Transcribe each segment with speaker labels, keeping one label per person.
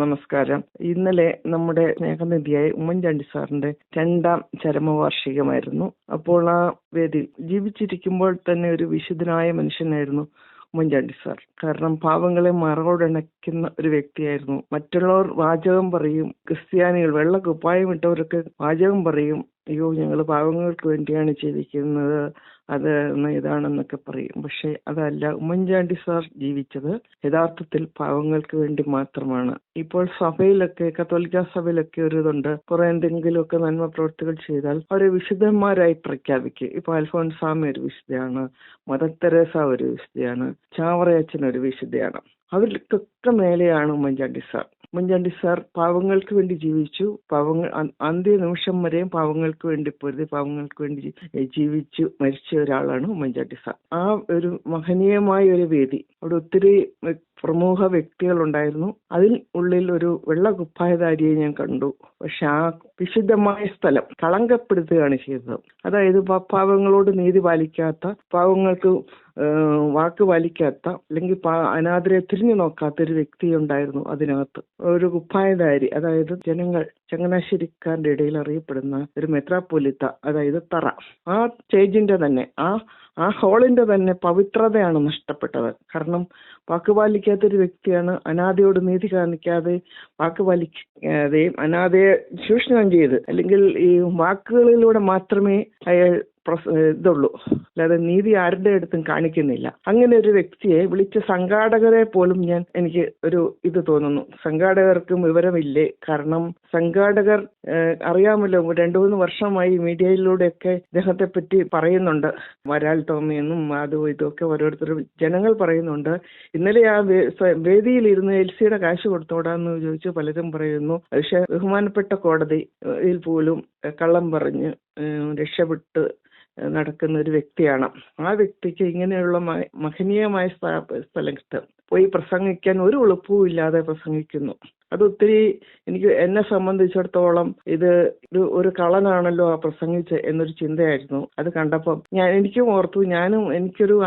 Speaker 1: നമസ്കാരം. ഇന്നലെ നമ്മുടെ സ്നേഹനിധിയായ ഉമ്മൻചാണ്ടി സാറിന്റെ രണ്ടാം ചരമവാർഷികമായിരുന്നു. അപ്പോൾ ആ വേദി ജീവിച്ചിരിക്കുമ്പോൾ തന്നെ ഒരു വിശുദ്ധനായ മനുഷ്യനായിരുന്നു ഉമ്മൻചാണ്ടി സാർ. കാരണം പാവങ്ങളെ മറവോടണയ്ക്കുന്ന ഒരു വ്യക്തിയായിരുന്നു. മറ്റുള്ളവർ വാചകം പറയും ക്രിസ്ത്യാനികൾ വെള്ള കുപ്പായം ഇട്ടവരൊക്കെ വാചകം പറയും അയ്യോ ഞങ്ങൾ പാവങ്ങൾക്ക് വേണ്ടിയാണ് ജീവിക്കുന്നത്. അത് ഇതാണെന്നൊക്കെ പറയും. പക്ഷെ അതല്ല. ഉമ്മൻചാണ്ടി സാർ ജീവിച്ചത് യഥാർത്ഥത്തിൽ പാവങ്ങൾക്ക് വേണ്ടി മാത്രമാണ്. ഇപ്പോൾ സഭയിലൊക്കെ കത്തോലിക്ക സഭയിലൊക്കെ ഒരു ഇതുണ്ട്. കുറെ എന്തെങ്കിലുമൊക്കെ നന്മ പ്രവർത്തികൾ ചെയ്താൽ അവരെ വിശുദ്ധന്മാരായി പ്രഖ്യാപിക്കും. ഇപ്പൊ അൽഫോൻസാമ ഒരു വിശുദ്ധയാണ്. മദർ തെരേസ ഒരു വിശുദ്ധയാണ്. ചാവറയച്ചൻ ഒരു വിശുദ്ധയാണ്. അവർക്കൊക്കെ മേലെയാണ് ഉമ്മൻചാണ്ടി സാർ. ഉമ്മൻചാണ്ടി സാർ പാവങ്ങൾക്ക് വേണ്ടി ജീവിച്ചു. പാവങ്ങൾ അന്ത്യ നിമിഷം വരെയും പാവങ്ങൾക്ക് വേണ്ടി പൊരുതി പാവങ്ങൾക്ക് വേണ്ടി ജീവിച്ചു മരിച്ച ഒരാളാണ് ഉമ്മൻചാണ്ടി സാർ. ആ ഒരു മഹനീയമായ ഒരു വേദി. അവിടെ ഒത്തിരി പ്രമുഖ വ്യക്തികൾ ഉണ്ടായിരുന്നു അതിൽ ഉള്ളിൽ ഒരു വെള്ള കുപ്പായധാരിയെ ഞാൻ കണ്ടു. പക്ഷെ ആ വിശുദ്ധമായ സ്ഥലം കളങ്കപ്പെടുത്തുകയാണ് ചെയ്തത്. അതായത് പാവങ്ങളോട് നീതി പാലിക്കാത്ത പാവങ്ങൾക്ക് വാക്ക് പാലിക്കാത്ത അല്ലെങ്കിൽ അനാഥരെ തിരിഞ്ഞു നോക്കാത്ത ഒരു വ്യക്തി ഉണ്ടായിരുന്നു അതിനകത്ത്. ഒരു കുപ്പായധാരി അതായത് ജനങ്ങൾ ചങ്ങനാശ്ശേരിക്കാരുടെ ഇടയിൽ അറിയപ്പെടുന്ന ഒരു മെത്രാപ്പൊലിത്ത അതായത് തറ. ആ സ്റ്റേജിന്റെ തന്നെ ആ ആ ഹോളിന്റെ തന്നെ പവിത്രതയാണ് നഷ്ടപ്പെട്ടത്. കാരണം വാക്ക് പാലിക്കാത്ത ഒരു വ്യക്തിയാണ് അനാഥയോട് നീതി കാണിക്കാതെ വാക്ക് അനാഥയെ ചൂഷണം ചെയ്ത് അല്ലെങ്കിൽ ഈ വാക്കുകളിലൂടെ മാത്രമേ അയാൾ ഇതുള്ളൂ. അല്ലാതെ നീതി ആരുടെ അടുത്തും കാണിക്കുന്നില്ല. അങ്ങനെ ഒരു വ്യക്തിയെ വിളിച്ച സംഘാടകരെ പോലും ഞാൻ എനിക്ക് ഒരു ഇത് തോന്നുന്നു. സംഘാടകർക്കും വിവരമില്ലേ? കാരണം സംഘാടകർ അറിയാമല്ലോ രണ്ടു മൂന്ന് വർഷമായി മീഡിയയിലൂടെയൊക്കെ ഇദ്ദേഹത്തെ പറ്റി പറയുന്നുണ്ട്. വരാൽ തോമിയെന്നും അതും ഇതൊക്കെ ഓരോരുത്തരും ജനങ്ങൾ പറയുന്നുണ്ട്. ഇന്നലെ ആ വേദിയിൽ ഇരുന്ന് എൽ സിയുടെ കാശ് കൊടുത്തോടാന്ന് ചോദിച്ചു പലരും പറയുന്നു. പക്ഷെ ബഹുമാനപ്പെട്ട കോടതിയിൽ പോലും കള്ളം പറഞ്ഞ് രക്ഷപ്പെട്ട് നടക്കുന്ന ഒരു വ്യക്തിയാണ്. ആ വ്യക്തിക്ക് ഇങ്ങനെയുള്ള മഹനീയമായ സ്ഥലത്ത് പോയി പ്രസംഗിക്കാൻ ഒരു എളുപ്പവും ഇല്ലാതെ പ്രസംഗിക്കുന്നു. അത് ഒത്തിരി എനിക്ക് എന്നെ സംബന്ധിച്ചിടത്തോളം ഇത് ഒരു ഒരു കളനാണല്ലോ ആ പ്രസംഗിച്ച് എന്നൊരു ചിന്തയായിരുന്നു. അത് കണ്ടപ്പം ഞാൻ എനിക്കും ഓർത്തു ഞാനും എനിക്കൊരു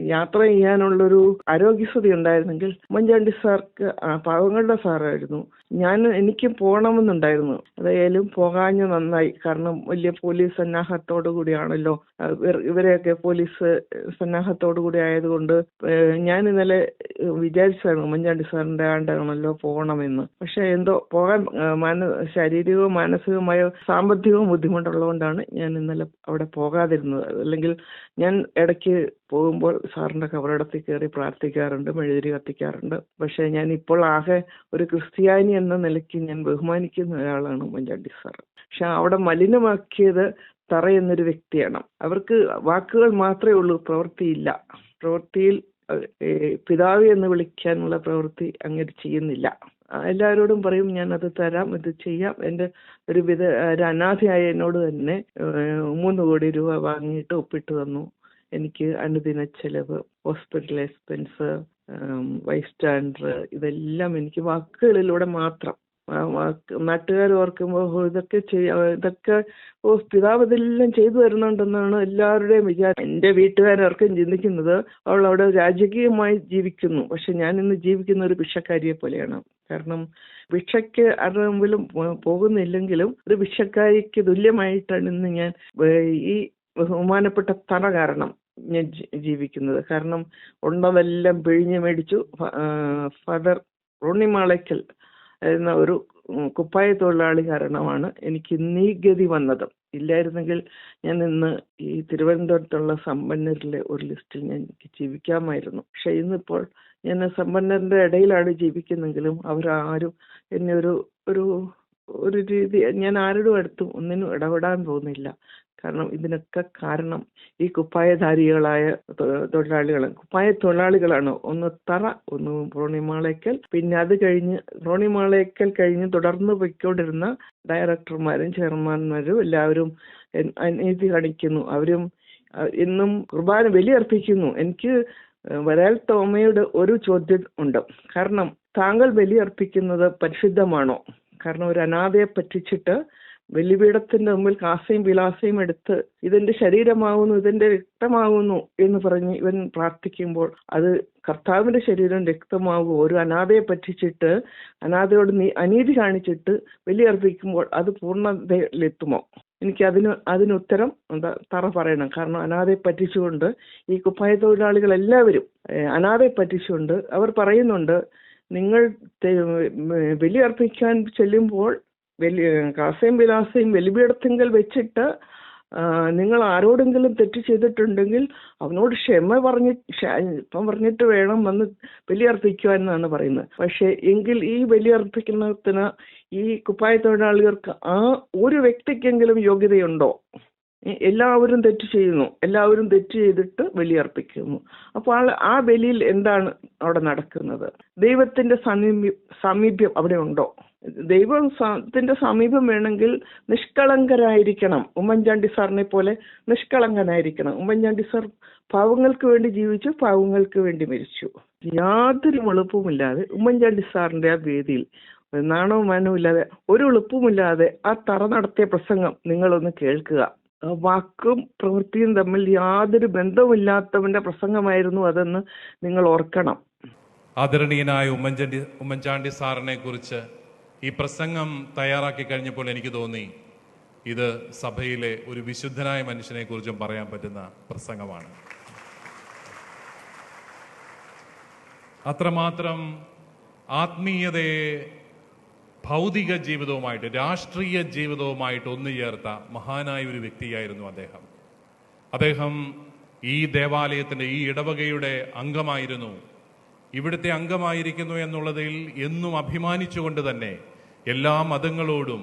Speaker 1: യാത്ര ചെയ്യാനുള്ളൊരു ആരോഗ്യസ്ഥിതി ഉണ്ടായിരുന്നെങ്കിൽ ഉമ്മൻചാണ്ടി സാർക്ക് പാവങ്ങളുടെ സാറായിരുന്നു. ഞാൻ എനിക്ക് പോകണമെന്നുണ്ടായിരുന്നു അതായാലും പോകാഞ്ഞ് നന്നായി. കാരണം വലിയ പോലീസ് സന്നാഹത്തോടു കൂടിയാണല്ലോ. ഇവരെയൊക്കെ പോലീസ് സന്നാഹത്തോടു കൂടി ആയതുകൊണ്ട് ഞാൻ ഇന്നലെ വിചാരിച്ചായിരുന്നു ഉമ്മൻചാണ്ടി സാറിന്റെ ആണ്ടാണല്ലോ പോകണമെന്ന്. പക്ഷെ എന്തോ പോകാൻ മാന ശാരീരികവും മാനസികവുമായ സാമ്പത്തികവും ബുദ്ധിമുട്ടുള്ളതുകൊണ്ടാണ് ഞാൻ ഇന്നലെ അവിടെ പോകാതിരുന്നത്. അല്ലെങ്കിൽ ഞാൻ ഇടയ്ക്ക് പോകുമ്പോൾ സാറിന്റെ കബറിടത്തിൽ കയറി പ്രാർത്ഥിക്കാറുണ്ട് മെഴുതിരി കത്തിക്കാറുണ്ട്. പക്ഷെ ഞാൻ ഇപ്പോൾ ആകെ ഒരു ക്രിസ്ത്യാനി എന്ന നിലയ്ക്ക് ഞാൻ ബഹുമാനിക്കുന്ന ഒരാളാണ് ഉമ്മൻചാണ്ടി സാർ പക്ഷെ അവിടെ മലിനമാക്കിയത് തറ എന്നൊരു വ്യക്തിയാണ്. അവർക്ക് വാക്കുകൾ മാത്രമേ ഉള്ളൂ പ്രവൃത്തിയില്ല പ്രവൃത്തിയിൽ പിതാവ് എന്ന് വിളിക്കാനുള്ള പ്രവൃത്തി അങ്ങനെ ചെയ്യുന്നില്ല. എല്ലാവരോടും പറയും ഞാൻ അത് തരാം ഇത് ചെയ്യാം. എന്റെ ഒരു വിധ ഒരു അനാഥയായ എന്നോട് തന്നെ മൂന്ന് കോടി രൂപ വാങ്ങിയിട്ട് ഒപ്പിട്ട് തന്നു. എനിക്ക് അനുദിന ചെലവ് ഹോസ്പിറ്റൽ എക്സ്പെൻസ് വൈസ് സ്റ്റാൻഡർ ഇതെല്ലാം എനിക്ക് വാക്കുകളിലൂടെ മാത്രം. നാട്ടുകാർ ഓർക്കുമ്പോൾ ഇതൊക്കെ ചെയ്യാം ഇതൊക്കെ ഓ പിതാവ് ഇതെല്ലാം ചെയ്തു തരുന്നുണ്ടെന്നാണ് എല്ലാവരുടെയും വിചാരം. എന്റെ വീട്ടുകാരർക്കും ചിന്തിക്കുന്നത് അവൾ അവിടെ രാജകീയമായി ജീവിക്കുന്നു. പക്ഷെ ഞാൻ ഇന്ന് ജീവിക്കുന്ന ഒരു ഭിക്ഷക്കാരിയെ പോലെയാണ്. കാരണം ഭിക്ഷയ്ക്ക് ആരെങ്കിലും പോകുന്നില്ലെങ്കിലും ഒരു ഭിക്ഷക്കാരിക്ക് തുല്യമായിട്ടാണ് ഇന്ന് ഞാൻ ഈ ബഹുമാനപ്പെട്ട തറ കാരണം ഞാൻ ജീവിക്കുന്നത്. കാരണം ഉള്ളതെല്ലാം പിഴിഞ്ഞു മേടിച്ചു. ഫാദർ റോണിമാളയ്ക്കൽ എന്ന ഒരു കുപ്പായ തൊഴിലാളി കാരണമാണ് എനിക്ക് നീ ഗതി വന്നത്. ഇല്ലായിരുന്നെങ്കിൽ ഞാൻ ഇന്ന് ഈ തിരുവനന്തപുരത്തുള്ള സമ്പന്നരിലെ ഒരു ലിസ്റ്റിൽ ഞാൻ എനിക്ക് ജീവിക്കാമായിരുന്നു. പക്ഷെ ഇന്നിപ്പോൾ ഞാൻ സമ്പന്നരുടെ ഇടയിലാണ് ജീവിക്കുന്നെങ്കിലും അവരാരും എന്നെ ഒരു ഒരു ഒരു രീതി ഞാൻ ആരോടും അടുത്തും ഒന്നിനും ഇടപെടാൻ പോകുന്നില്ല. കാരണം ഇതിനൊക്കെ കാരണം ഈ കുപ്പായധാരികളായ തൊഴിലാളികൾ കുപ്പായ തൊഴിലാളികളാണ്. ഒന്ന് തറ ഒന്ന് റോണിമാളേക്കൽ പിന്നെ അത് കഴിഞ്ഞ് റോണിമാളേക്കൽ കഴിഞ്ഞ് തുടർന്ന് പൊയ്ക്കൊണ്ടിരുന്ന ഡയറക്ടർമാരും ചെയർമാൻമാരും എല്ലാവരും അനീതി കാണിക്കുന്നു. അവരും ഇന്നും കുർബാന ബലിയർപ്പിക്കുന്നു. എനിക്ക് വരാൽ തോമയുടെ ഒരു ചോദ്യം ഉണ്ട്. കാരണം താങ്കൾ ബലിയർപ്പിക്കുന്നത് പരിശുദ്ധമാണോ? കാരണം ഒരു അനാഥയെ പറ്റിച്ചിട്ട് വെല്ലുപീഠത്തിന്റെ മുമ്പിൽ കാസയും വിലാസയും എടുത്ത് ഇതെന്റെ ശരീരമാകുന്നു ഇതെന്റെ രക്തമാകുന്നു എന്ന് പറഞ്ഞ് ഇവൻ പ്രാർത്ഥിക്കുമ്പോൾ അത് കർത്താവിന്റെ ശരീരം രക്തമാകും ഒരു അനാഥയെ പറ്റിച്ചിട്ട് അനാഥയോട് നീ അനീതി കാണിച്ചിട്ട് ബലിയർപ്പിക്കുമ്പോൾ അത് പൂർണതയിലെത്തുമോ? എനിക്ക് അതിന് അതിന് ഉത്തരം എന്താ തറ പറയണം. കാരണം അനാഥയെ പറ്റിച്ചുകൊണ്ട് ഈ കുപ്പായ തൊഴിലാളികൾ എല്ലാവരും അനാഥയെ പറ്റിച്ചുകൊണ്ട് അവർ പറയുന്നുണ്ട് നിങ്ങൾ ബലിയർപ്പിക്കാൻ ചെല്ലുമ്പോൾ ബലി കാസയും വിലാസയും ബലിപീഠത്തിങ്കൽ വെച്ചിട്ട് നിങ്ങൾ ആരോടെങ്കിലും തെറ്റ് ചെയ്തിട്ടുണ്ടെങ്കിൽ അവനോട് ക്ഷമ പറഞ്ഞ് ക്ഷമ പറഞ്ഞിട്ട് വേണം വന്ന് ബലിയർപ്പിക്കുവാൻ എന്നാണ് പറയുന്നത്. പക്ഷേ എങ്കിൽ ഈ ബലിയർപ്പിക്കുന്നതിന് ഈ കുപ്പായ തൊഴിലാളികൾക്ക് ആ ഒരു വ്യക്തിക്കെങ്കിലും യോഗ്യതയുണ്ടോ? എല്ലാവരും തെറ്റ് ചെയ്യുന്നു. എല്ലാവരും തെറ്റ് ചെയ്തിട്ട് ബലിയർപ്പിക്കുന്നു. അപ്പോൾ ആ- ബലിയിൽ എന്താണ് അവിടെ നടക്കുന്നത്? ദൈവത്തിന്റെ സമീപ്യം സമീപ്യം അവിടെ ഉണ്ടോ? ദൈവത്തിന്റെ സമീപം വേണമെങ്കിൽ നിഷ്കളങ്കരായിരിക്കണം. ഉമ്മൻചാണ്ടി സാറിനെ പോലെ നിഷ്കളങ്കനായിരിക്കണം. ഉമ്മൻചാണ്ടി സാർ പാവങ്ങൾക്ക് വേണ്ടി ജീവിച്ചു പാവങ്ങൾക്ക് വേണ്ടി മരിച്ചു. യാതൊരു എളുപ്പമില്ലാതെ ഉമ്മൻചാണ്ടി സാറിന്റെ ആ വേദിയിൽ നാണവും മാനവും ഇല്ലാതെ ഒരു എളുപ്പമില്ലാതെ ആ തറ നടത്തിയ പ്രസംഗം നിങ്ങളൊന്ന് കേൾക്കുക. വാക്കും പ്രവൃത്തിയും തമ്മിൽ യാതൊരു ബന്ധവുമില്ലാത്തവന്റെ പ്രസംഗമായിരുന്നു അതെന്ന് നിങ്ങൾ ഓർക്കണം.
Speaker 2: ആദരണീയനായ ഉമ്മൻചാണ്ടി ഉമ്മൻചാണ്ടി സാറിനെ കുറിച്ച് ഈ പ്രസംഗം തയ്യാറാക്കി കഴിഞ്ഞപ്പോൾ എനിക്ക് തോന്നി ഇത് സഭയിലെ ഒരു വിശുദ്ധനായ മനുഷ്യനെ കുറിച്ചും പറയാൻ പറ്റുന്ന പ്രസംഗമാണ്. അത്രമാത്രം ആത്മീയതയെ ഭൗതിക ജീവിതവുമായിട്ട് രാഷ്ട്രീയ ജീവിതവുമായിട്ട് ഒന്നു ചേർത്ത മഹാനായ ഒരു വ്യക്തിയായിരുന്നു അദ്ദേഹം. അദ്ദേഹം ഈ ദേവാലയത്തിന്റെ ഈ ഇടവകയുടെ അംഗമായിരുന്നു. ഇവിടുത്തെ അംഗമായിരിക്കുന്നു എന്നുള്ളതിൽ എന്നും അഭിമാനിച്ചുകൊണ്ട് തന്നെ എല്ലാ മതങ്ങളോടും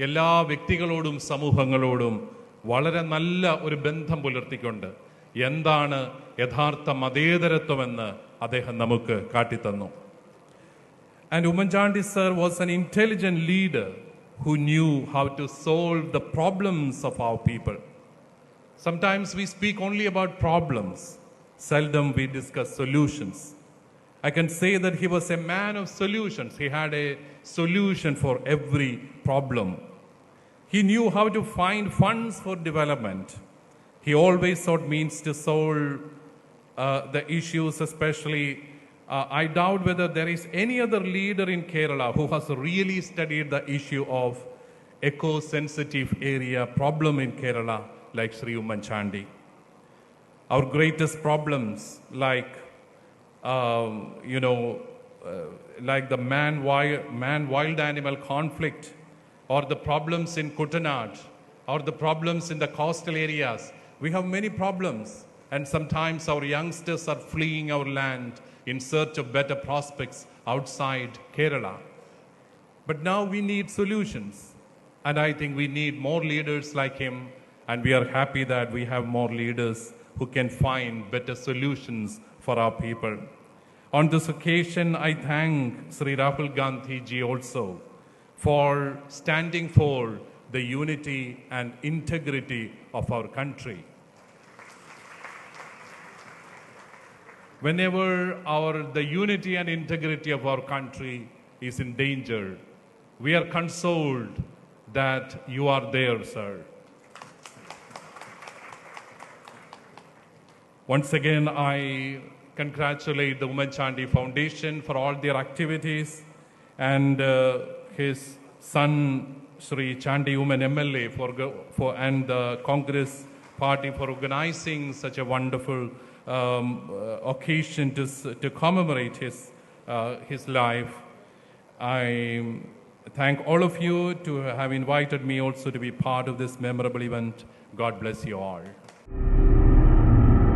Speaker 2: എല്ലാ വ്യക്തികളോടും സമൂഹങ്ങളോടും വളരെ നല്ല ഒരു ബന്ധം പുലർത്തിക്കൊണ്ട് എന്താണ് യഥാർത്ഥ മതേതരത്വമെന്ന് അദ്ദേഹം നമുക്ക് കാട്ടിത്തന്നു. And Umanjandi sir was an intelligent leader who knew how to solve the problems of our people. Sometimes we speak only about problems, seldom we discuss solutions. I can say that he was a man of solutions. He had a solution for every problem. He knew how to find funds for development. He always sought means to solve uh, the issues, especially. Uh, I doubt whether there is any other leader in Kerala who has really studied the issue of eco sensitive area problem in Kerala like Sri Umanchandi. Our greatest problems, like um, you know, uh, like the man wild, man wild animal conflict, or the problems in Kutanad, or the problems in the coastal areas. We have many problems, and sometimes our youngsters are fleeing our land in search of better prospects outside Kerala. But now we need solutions. And I think we need more leaders like him. And we are happy that we have more leaders who can find better solutions for our people. On this occasion, I thank Sri Rahul Gandhi ji also for standing for the unity and integrity of our country. Whenever our, the unity and integrity of our country is in danger, we are consoled that you are there, sir. Once again, I congratulate the Women Chandi Foundation for all their activities and uh, his son, Sri Chandi Women MLA, for, for, and the Congress Party for organizing such a wonderful um, uh, occasion to, to commemorate his, uh, his life. I thank all of you to have invited me also to be part of this memorable event. God bless you all.